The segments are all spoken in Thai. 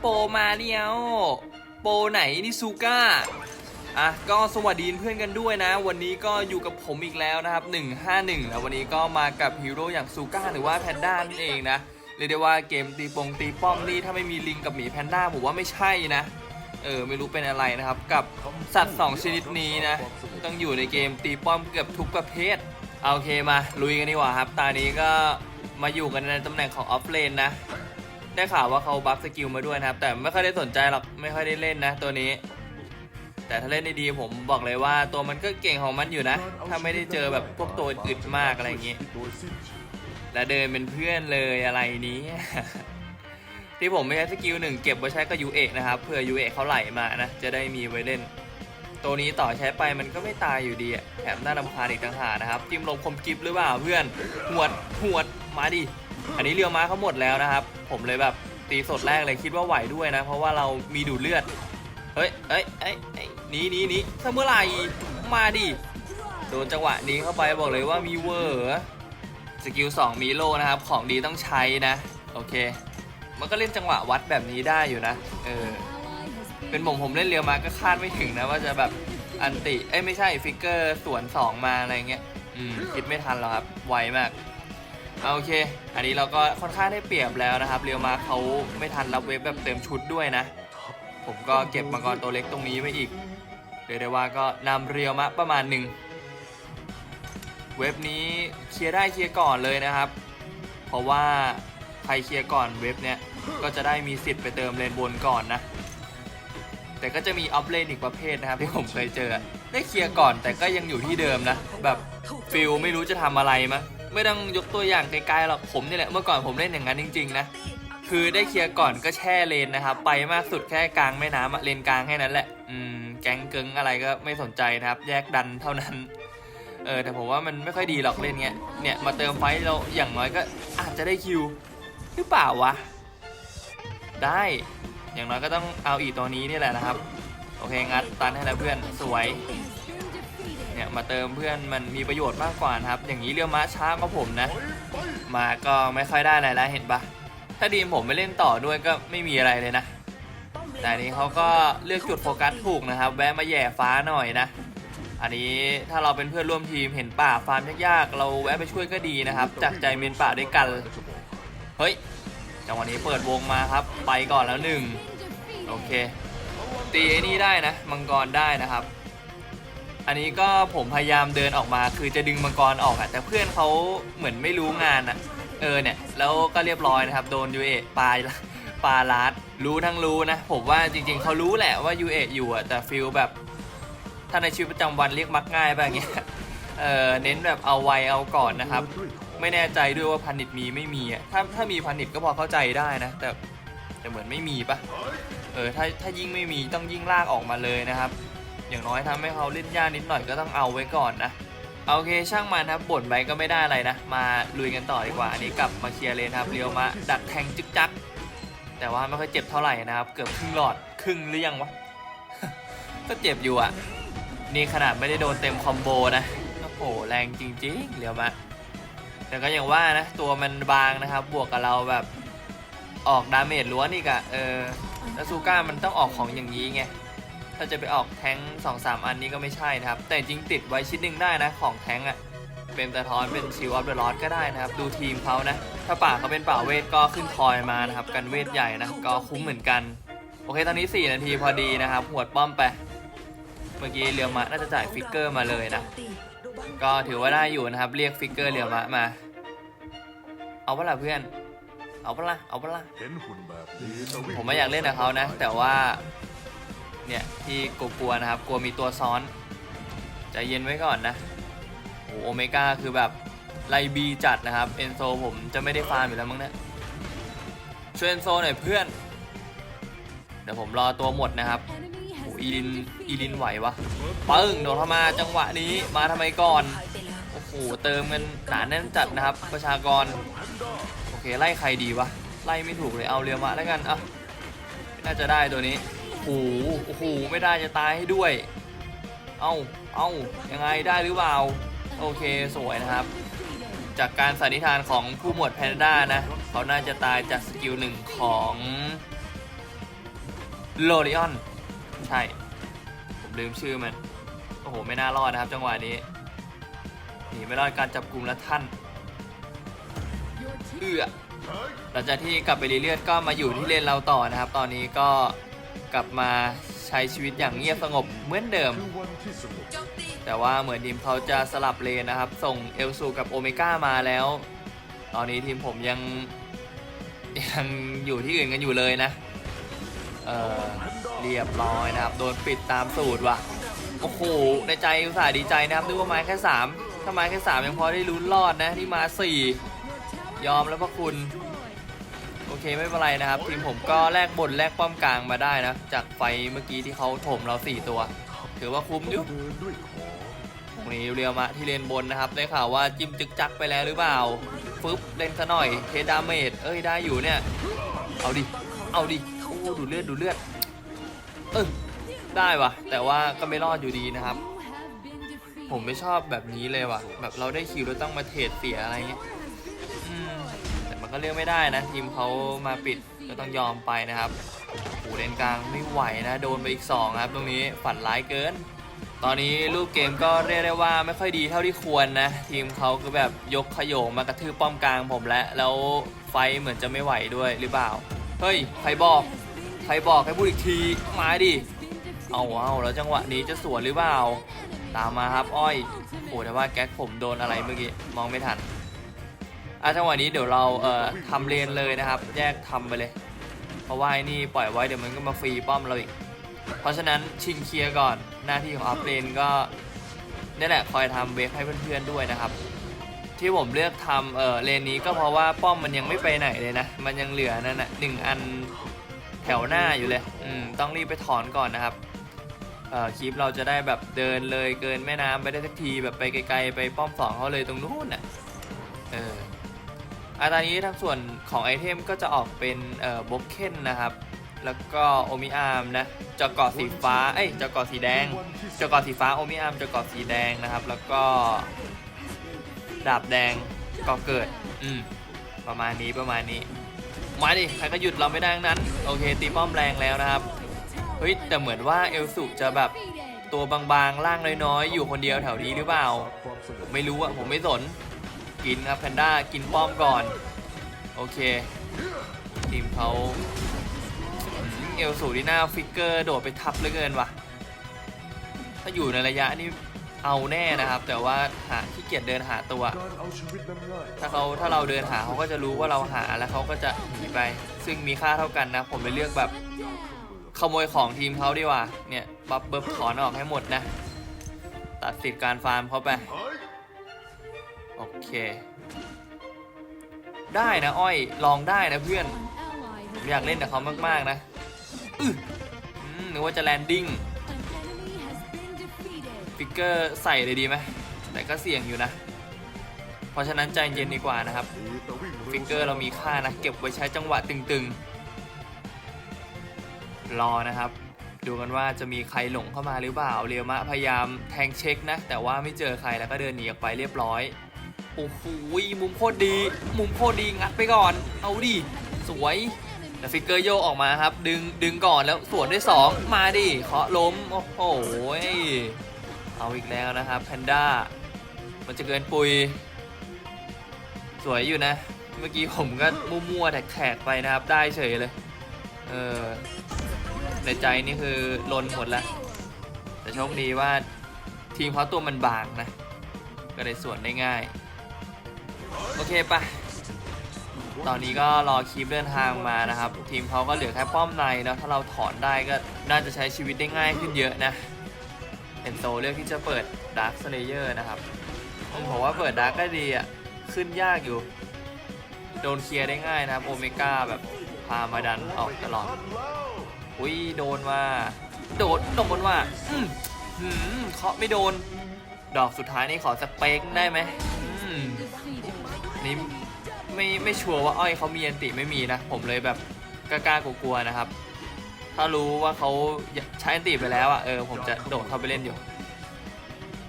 โปมาเดียวโปไหนนี่ซูก้าอะก็สวัสดีเพื่อนกันด้วยนะ วันนี้ก็อยู่กับผมอีกแล้วนะครับ 151 แล้ววันนี้ก็มากับฮีโร่อย่างซูก้าหรือว่าแพนด้านั่นเองนะเรียกได้ว่าเกมตีปงตีป้อมนี่ถ้าไม่มีลิงกับหมีแพนด้าผมว่าไม่ใช่นะเออไม่รู้เป็นอะไรนะครับ กับสัตว์ 2 ชนิดนี้นะ ต้องอยู่ในเกมตีป้อมเกือบทุกประเภทเอาโอเคมาลุยกันดีกว่าครับตอนนี้ก็มาอยู่กันในตำแหน่งของออฟเลนนะ ได้ข่าวว่าเขาบัฟสกิลมาด้วยนะครับ แต่ไม่ค่อยได้สนใจหรอกไม่ค่อยได้เล่นนะตัวนี้ แต่ถ้าเล่นได้ดีผมบอกเลยว่าตัวมันก็เก่งของมันอยู่นะ ถ้าไม่ได้เจอแบบพวกตัวอึดมากอะไรอย่างงี้ และเดินเป็นเพื่อนเลยอะไรนี้ ที่ผมไม่ใช้สกิลหนึ่งเก็บไว้ใช้กับยูเอนะครับเผื่อยูเอเขาไหลมานะจะได้มีไว้เล่น ตัวนี้ต่อใช้ไปมันก็ไม่ตายอยู่ดีแถมน่ารำคาญอีกต่างหากนะครับจิ้มลมคมกิฟหรือเปล่าเพื่อนหวดหวด มาดิ อันนี้เรียวม้าเขาหมดแล้วนะครับ ผมเลยแบบตีสดแรกเลยคิดว่าไหวด้วยนะ เพราะว่าเรามีดูดเลือด เฮ้ยเอ้ยเอ้ยเอ้นีหนีหนีถ้าเมื่อไหร่ มาดิ โดนจังหวะนี้เข้าไปบอกเลยว่ามีเวอร์สกิล2มีโลนะครับ ของดีต้องใช้นะ โอเค มันก็เล่นจังหวะวัดแบบนี้ได้อยู่นะ เออ เป็นผมผมเล่นเรียวมาก็คาดไม่ถึงนะว่าจะแบบอันติ เอ้ยไม่ใช่ฟิกเกอร์สวน2มาอะไรเงี้ย อืมคิดไม่ทันหรอกครับ ไวมาก เอาโอเค อันนี้เราก็ค่อนข้างได้เปรียบแล้วนะครับ เรียวมาเขาไม่ทันรับเวฟแบบเต็มชุดด้วยนะ ผมก็เก็บมังกรตัวเล็กตรงนี้ไว้อีก เรียกได้ว่าก็นำเรียวมาประมาณหนึ่ง เว็บนี้เคลียร์ได้เคลียร์ก่อนเลยนะครับ เพราะว่าใครเคลียร์ก่อนเว็บเนี้ยก็จะได้มีสิทธิ์ไปเติมเลนบนก่อนนะ แต่ก็จะมีออฟเลนอีกประเภทนะครับที่ผมเคยเจอ ได้เคลียร์ก่อนแต่ก็ยังอยู่ที่เดิมนะ แบบฟิลไม่รู้จะทำอะไรมั้ง ไม่ต้องยกตัวอย่างไกลๆหรอกผมนี่แหละเมื่อก่อนผมเล่นอย่างนั้นจริง ๆ นะ คือได้เคลียร์ก่อนก็แช่เลนนะครับ ไปมากสุดแค่กลางแม่น้ำอะเลนกลางแค่นั้นแหละอืมแก๊งเกิงอะไรก็ไม่สนใจนะครับ แยกดันเท่านั้นเออแต่ผมว่ามันไม่ค่อยดีหรอกเล่นเงี้ยเนี่ยมาเติมไฟเราอย่างน้อยก็อาจจะได้คิวหรือเปล่าวะได้อย่างน้อยก็ต้องเอาอีตัวนี้นี่แหละนะครับ โอเคงัดตันให้แล้วเพื่อนสวย เนี่ยมาเติมเพื่อนมันมีประโยชน์มากกว่านะครับ อย่างนี้เรียวม้าช้ากว่าผมนะ มาก็ไม่ค่อยได้อะไรแล้วเห็นปะถ้าดีมผมไม่เล่นต่อด้วยก็ไม่มีอะไรเลยนะ แต่นนี้เขาก็เลือกจุดโฟกัสถูกนะครับ แวะมาแย่ฟ้าหน่อยนะ อันนี้ถ้าเราเป็นเพื่อนร่วมทีมเห็นป่าฟาร์มยากๆเราแวะไปช่วยก็ดีนะครับ จากใจเมนป่าด้วยกัน เฮ้ยจังหวะนี้เปิดวงมาครับ ไปก่อนแล้วหนึ่งโอเค ตีไอ้นี่ได้นะ มังกรได้นะครับ อันนี้ก็ผมพยายามเดินออกมาคือจะดึงมังกรออกอะแต่เพื่อนเขาเหมือนไม่รู้งานอะเออเนี่ยแล้วก็เรียบร้อยนะครับโดนยูเอปลายปลาลาดรู้ทั้งรู้นะ ผมว่าจริงๆเขารู้แหละว่ายูเออยู่อะแต่ฟิลแบบถ้าในชีวิตประจำวันเรียกมักง่ายไปอย่างเงี้ยเออเน้นแบบเอาไวเอาก่อนนะครับ ไม่แน่ใจด้วยว่าพันนิตมีไม่มีอะถ้าถ้ามีพันนิตก็พอเข้าใจได้นะ แต่แต่เหมือนไม่มีปะเออถ้าถ้ายิ่งไม่มีต้องยิ่งลากออกมาเลยนะครับ อย่างน้อยทำให้เขาเล่นยากนิดหน่อยก็ต้องเอาไว้ก่อนนะเอาโอเคช่างมันครับบ่นไปก็ไม่ได้อะไรนะ มาลุยกันต่อดีกว่า อันนี้กลับมาเคลียร์เลนครับเรียวมาดักแทงจึกจัก แต่ว่าไม่ค่อยเจ็บเท่าไหร่นะครับ เกือบครึ่งหลอดครึ่งหรือยังวะก็เจ็บอยู่อะ นี่ขนาดไม่ได้โดนเต็มคอมโบนะโอ้โหแรงจริงๆเรียวมาแต่ก็อย่างว่านะตัวมันบางนะครับ บวกกับเราแบบออกดาเมจล้วนอีกอะเออแล้วซูก้ามันต้องออกของอย่างนี้ไง ถ้าจะไปออกแท้งสองสามอันนี้ก็ไม่ใช่นะครับ แต่จริงติดไว้ชิ้นหนึ่งได้นะของแท้งอะเป็นตะท้อนเป็นชิวออฟเดอะลอก็ได้นะครับ ดูทีมเขานะ ถ้าป่าเขาเป็นป่าเวทก็ขึ้นคอยมานะครับ กันเวทใหญ่นะ ก็คุ้มเหมือนกัน โอเค ตอนนี้ 4 นาทีพอดีนะครับหวดป้อมไป เมื่อกี้เรียวมะน่าจะจ่ายฟิกเกอร์มาเลยนะ ก็ถือว่าได้อยู่นะครับ เรียกฟิกเกอร์เรียวมะมา เอาเปะล่าเพื่อน เอาเปะล่าเอาเปะล่าเห็นหุ่นแบบนี้จะวิ่งผมไม่อยากเล่นกับเขานะ แต่ว่า เนี่ยที่กลัวๆนะครับ กลัวมีตัวซ้อนใจเย็นไว้ก่อนนะโอ้โอเมก้าคือแบบไลบีจัดนะครับ เอนโซผมจะไม่ได้ฟาร์มอยู่แล้วมั้งเนี่ยช่วยเอนโซหน่อยเพื่อน เดี๋ยวผมรอตัวหมดนะครับโอ้อีลินอีลินไหววะปึ้งโดนเข้ามาจังหวะนี้มาทำไมก่อนโอ้โหเติมกันหนาแน่นจัดนะครับ ประชากรโอเคไล่ใครดีวะไล่ไม่ถูกเลยเอาเรียวมาแล้วกันอะน่าจะได้ตัวนี้ โอ้โหโอ้โหไม่ได้จะตายให้ด้วย เอาเอายังไงได้หรือเปล่า โอเคสวยนะครับ จากการสันนิษฐานของผู้หมวดแพนด้านะ เขาน่าจะตายจากสกิลหนึ่งของโลริออน ใช่ ผมลืมชื่อมัน โอ้โห ไม่น่ารอดนะครับ จังหวะนี้หนีไม่รอดการจับกลุ่มและท่านเอื้อหลังจากที่กลับไปรีเลือดก็มาอยู่ที่เลนเราต่อนะครับ ตอนนี้ก็ กลับมาใช้ชีวิตอย่างเงียบสงบเหมือนเดิม แต่ว่าเหมือนทีมเขาจะสลับเลนนะครับ ส่งเอลซูกับโอเมก้ามาแล้ว ตอนนี้ทีมผมยังยังอยู่ที่อื่นกันอยู่เลยนะ เออเรียบร้อยนะครับ โดนปิดตามสูตรว่ะ โอ้โห ในใจอุตส่าห์ดีใจนะครับนึกว่าไม้แค่สามถ้าไม้แค่สามยังพอได้ลุ้นรอดนะที่มาสี่ยอมแล้วพระคุณ เคไม่เป็นไรนะครับ ทีมผมก็แลกบนแลกป้อมกลางมาได้นะ จากไฟเมื่อกี้ที่เขาถมเราสี่ตัว ถือว่าคุ้มอยู่เดินด้วยตรงนี้เรียวมาที่เลนบนนะครับ ได้ข่าวว่าจิ้มจึกจักไปแล้วหรือเปล่าฟึบเล่นซะหน่อยเทดาเมจเอ้ยได้อยู่เนี่ย เอาดิ เอาดิโอ้ดูเลือดดูเลือดเออได้วะแต่ว่าก็ไม่รอดอยู่ดีนะครับ ผมไม่ชอบแบบนี้เลยว่ะ แบบเราได้คิวแล้วต้องมาเทรดเสียอะไรเงี้ย ก็เลือกไม่ได้นะ ทีมเขามาปิดก็ต้องยอมไปนะครับโอ้เลนกลางไม่ไหวนะโดนไปอีกสองครับตรงนี้ฝันร้ายเกิน ตอนนี้รูปเกมก็เรียกได้ว่าไม่ค่อยดีเท่าที่ควรนะ ทีมเขาคือแบบยกขโยงมากระทืบป้อมกลางผมแล้วแล้วไฟเหมือนจะไม่ไหวด้วยหรือเปล่าเฮ้ยใครบอกใครบอกให้พูดอีกทีมาดิเอาเอาแล้วจังหวะนี้จะสวนหรือเปล่าตามมาครับอ้อยโอ้แต่ว่าแก๊กผมโดนอะไรเมื่อกี้มองไม่ทัน อะจังหวะนี้เดี๋ยวเราเอ่อทำเลนเลยนะครับ แยกทำไปเลย เพราะว่าไอ้นี่ปล่อยไว้เดี๋ยวมันก็มาฟรีป้อมเราอีก เพราะฉะนั้นชิงเคลียร์ก่อนหน้าที่ของอัพเลนก็นี่แหละคอยทำเวฟให้เพื่อนๆด้วยนะครับ ที่ผมเลือกทำเออเลนนี้ก็เพราะว่าป้อมมันยังไม่ไปไหนเลยนะ มันยังเหลือนั่นนะหนึ่งอันแถวหน้าอยู่เลยอืมต้องรีบไปถอนก่อนนะครับเอ่อคลิปเราจะได้แบบเดินเลยเกินแม่น้ำไปได้สักทีแบบไปไกลๆ ไปป้อมสองเขาเลยตรงนู้นน่ะเออ อาตอนนี้ทางส่วนของไอเทมก็จะออกเป็นเอ่อบ็อกเคนนะครับ แล้วก็โอมิอาร์มนะจะกาะสีฟ้าเอ้ยจะกาะสีแดงจะกาะสีฟ้าโอมิอาร์มจะกาะสีแดงนะครับ แล้วก็ดาบแดงกาะเกิด อืม ประมาณนี้ประมาณนี้ มาดิใครก็หยุดเราไม่ได้ทั้งนั้น โอเค ตีป้อมแรงแล้วนะครับ เฮ้ย แต่เหมือนว่าเอลสุจะแบบตัวบางๆร่างน้อยๆ อยู่คนเดียวแถวนี้หรือเปล่า ไม่รู้อะผมไม่สน กินครับแพนด้ากินป้อมก่อน โอเค ทีมเขาเอลสูดีหน้าฟิกเกอร์โดดไปทับเหลือเกินว่ะ ถ้าอยู่ในระยะนี้เอาแน่นะครับ แต่ว่าหาขี้เกียจเดินหาตัว ถ้าเขาถ้าเราเดินหาเขาก็จะรู้ว่าเราหาแล้วเขาก็จะหนีไป ซึ่งมีค่าเท่ากันนะ ผมเลยเลือกแบบขโมยของทีมเขาดีกว่า เนี่ยบัฟเบิร์ถอนออกให้หมดนะ ตัดสิทธิ์การฟาร์มเขาไป เฮ้ยโอเค ได้นะอ้อยลองได้นะเพื่อนผมอยากเล่นกับเขามากๆนะอื้ออืมนึกว่าจะแลนดิ้งฟิกเกอร์ใส่เลยดีไหมแต่ก็เสี่ยงอยู่นะ เพราะฉะนั้นใจเย็นดีกว่านะครับ ฟิกเกอร์เรามีค่านะ เก็บไว้ใช้จังหวะตึงๆ รอนะครับ ดูกันว่าจะมีใครหลงเข้ามาหรือเปล่า เรียวมะพยายามแทงเช็คนะ แต่ว่าไม่เจอใครแล้วก็เดินหนีออกไปเรียบร้อย โอ้โหมุมโคตรดี มุมโคตรดีงัดไปก่อน เอาดิสวยแต่ฟิกเกอร์โยออกมาครับ ดึงดึงก่อนแล้วสวนด้วย 2 มาดิเคาะล้ม โอ้โหเอาอีกแล้วนะครับแพนด้ามันจะเกินปุย สวยอยู่นะ เมื่อกี้ผมก็มั่วๆแขกๆไปนะครับ ได้เฉยเลย เออในใจนี่คือลนหมดแล้วแต่โชคดีว่าทีมเขาตัวมันบางนะ ก็เลยสวนได้ง่าย โอเคปะตอนนี้ก็รอคีปเดินทางมานะครับ ทีมเขาก็เหลือแค่ป้อมในนะถ้าเราถอนได้ก็น่าจะใช้ชีวิตได้ง่ายขึ้นเยอะนะเอนโซเลือกที่จะเปิดดาร์ s สเลเยอร์นะครับผมบอกว่าเปิดดาร์กก็ดีอะ ขึ้นยากอยู่ โดนเคลียร์ได้ง่ายนะครับโอเมก้าแบบพามาดันออกตลอด อุ้ยโดนว่า โดดโดนว่าอืมหืมเคาะไม่โดน ดอกสุดท้ายนี่ขอสเปกได้ไหม ไม่ไม่ชัวร์ว่าอ้อยเขามีอันติไม่มีนะ ผมเลยแบบกล้ากลัวๆนะครับ ถ้ารู้ว่าเขาใช้อันติไปแล้วอะเออผมจะโดดเข้าไปเล่นอยู่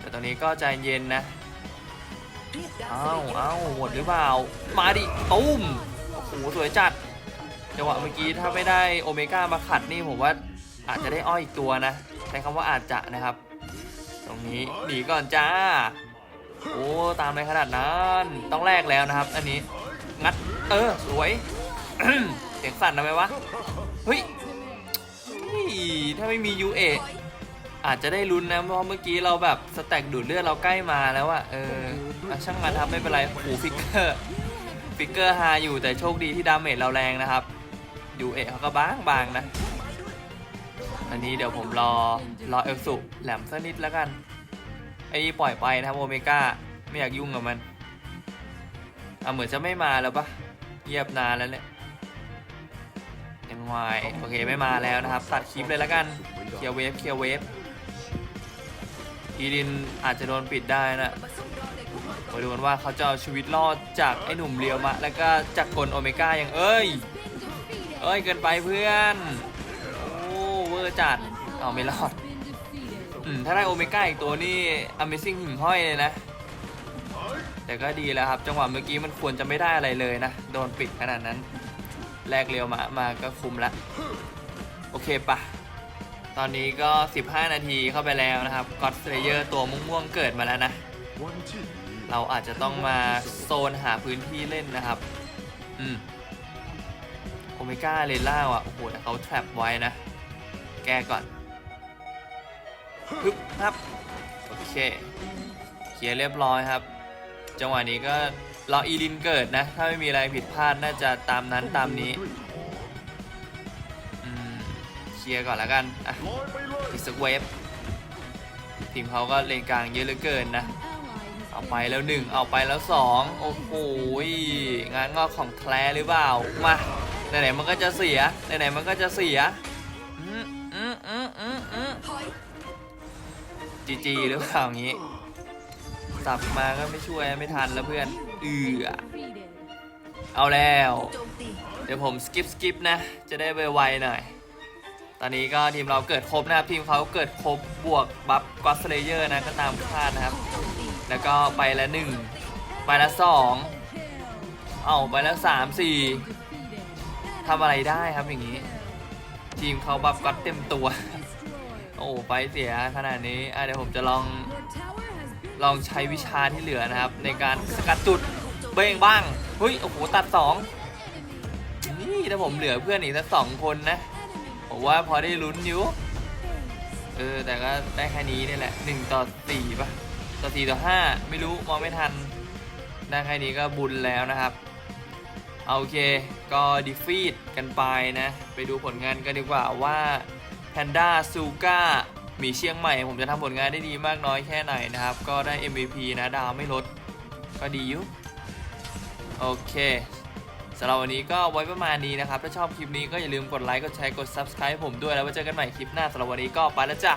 แต่ตอนนี้ก็ใจเย็นนะเอ้าเอ้าหมดหรือเปล่า มาดิตุ้มโอ้โหสวยจัดจังหวะเมื่อกี้ถ้าไม่ได้โอเมก้ามาขัดนี่ผมว่าอาจจะได้อ้อยอีกตัวนะใช้คำว่าอาจจะนะครับ ตรงนี้หนีก่อนจ้าโอ้ตามในขนาดนั้นต้องแลกแล้วนะครับ อันนี้ งัด เออ สวย เสียงสั่นทำไมวะ เฮ้ย ถ้าไม่มี UA อาจจะได้ลุ้นนะเพราะเมื่อกี้เราแบบสแต็กดูดเลือดเราใกล้มาแล้วอะเออช่างมันครับไม่เป็นไรหูฟิกเกอร์ฟิกเกอร์ฮาอยู่แต่โชคดีที่ดาเมจเราแรงนะครับ UA เขาก็บางบางนะ อันนี้เดี๋ยวผมรอรอเอลสุแหลมสักนิดแล้วกันไอ้ปล่อยไปนะครับโอเมก้าไม่อยากยุ่งกับมัน อะเหมือนจะไม่มาแล้วปะเงียบนานแล้วเนี่ยยังไงโอเคไม่มาแล้วนะครับ ตัดคลิปเลยแล้วกัน เคลียร์เวฟเคลียร์เวฟอีดินอาจจะโดนปิดได้นะมาดูกันว่าเขาจะเอาชีวิตรอดจากไอ้หนุ่มเรียวมะ แล้วก็จากกลโอเมก้าอย่างเอ้ย เอ้ยเกินไปเพื่อน โอ้เวอร์จัด เอาไม่รอดอถ้าได้โอเมก้าอีกตัวนี่ Amazing หิ่งห้อยเลยนะ แต่ก็ดีแล้วครับจังหวะเมื่อกี้มันควรจะไม่ได้อะไรเลยนะ โดนปิดขนาดนั้นแลกเร็วมามาก็คุมละโอเคปะตอนนี้ก็ 15 นาทีเข้าไปแล้วนะครับก็อดเลเยอร์ตัวม่วงๆเกิดมาแล้วนะ เราอาจจะต้องมาโซนหาพื้นที่เล่นนะครับ อืมโอเมก้าเลล่าอะ โอ้โหแต่เขาแทรปไว้นะ แก้ก่อนปึ๊บครับ โอเค เคลียร์เรียบร้อยครับ จังหวะนี้ก็รออีลินเกิดนะ ถ้าไม่มีอะไรผิดพลาดน่าจะตามนั้นตามนี้เคลียร์ก่อนแล้วกันอะอีกสักเวฟทีมเขาก็เลนกลางเยอะเหลือเกินนะ เอาไปแล้วหนึ่งเอาไปแล้วสองโอ้โหงานงอกของแคลร์หรือเปล่ามาไหนๆมันก็จะเสียไหนๆมันก็จะเสียจีจีหรือเปล่าอย่างงี้ สับมาก็ไม่ช่วยไม่ทันแล้วเพื่อนเอือเอาแล้ว เดี๋ยวผมสกิปสกิปนะ จะได้ไวๆหน่อย ตอนนี้ก็ทีมเราเกิดครบนะครับ ทีมเขาเกิดครบบวกบัฟก็สเลเยอร์นะก็ตามคาดนะครับ แล้วก็ไปละหนึ่งไปละสองเอาไปล้วสามสี่ทำอะไรได้ครับอย่างนี้ ทีมเขาบัฟก็เต็มตัว โอ้ไปเสียขนาดนี้อะเดี๋ยวผมจะลอง ลองใช้วิชาที่เหลือนะครับ ในการสกัดจุดเบ้งบ้างเฮ้ยโอ้โหตัดสองนี่ถ้าผมเหลือเพื่อนอีกสักสองคนนะผมว่าพอได้ลุ้นอยู่เออแต่ก็ได้แค่นี้นี่แหละหนึ่งต่อสี่ป่ะต่อสี่ต่อห้าไม่รู้มองไม่ทันได้แค่นี้ก็บุญแล้วนะครับโอเคก็ดีฟีดกันไปนะ ไปดูผลงานกันดีกว่าว่า Panda s u g a มีเชียงใหม่ ผมจะทำผลงานได้ดีมากน้อยแค่ไหนนะครับ ก็ได้ MVP นะดาวไม่ลด ก็ดีอยู่โอเคสำหรับวันนี้ก็ไว้ประมาณนี้นะครับ ถ้าชอบคลิปนี้ก็อย่าลืมกดไลค์ กดแชร์ กด Subscribe ผมด้วยแล้วไว้เจอกันใหม่คลิปหน้าสำหรับวันนี้ก็ไปแล้วจ้ะ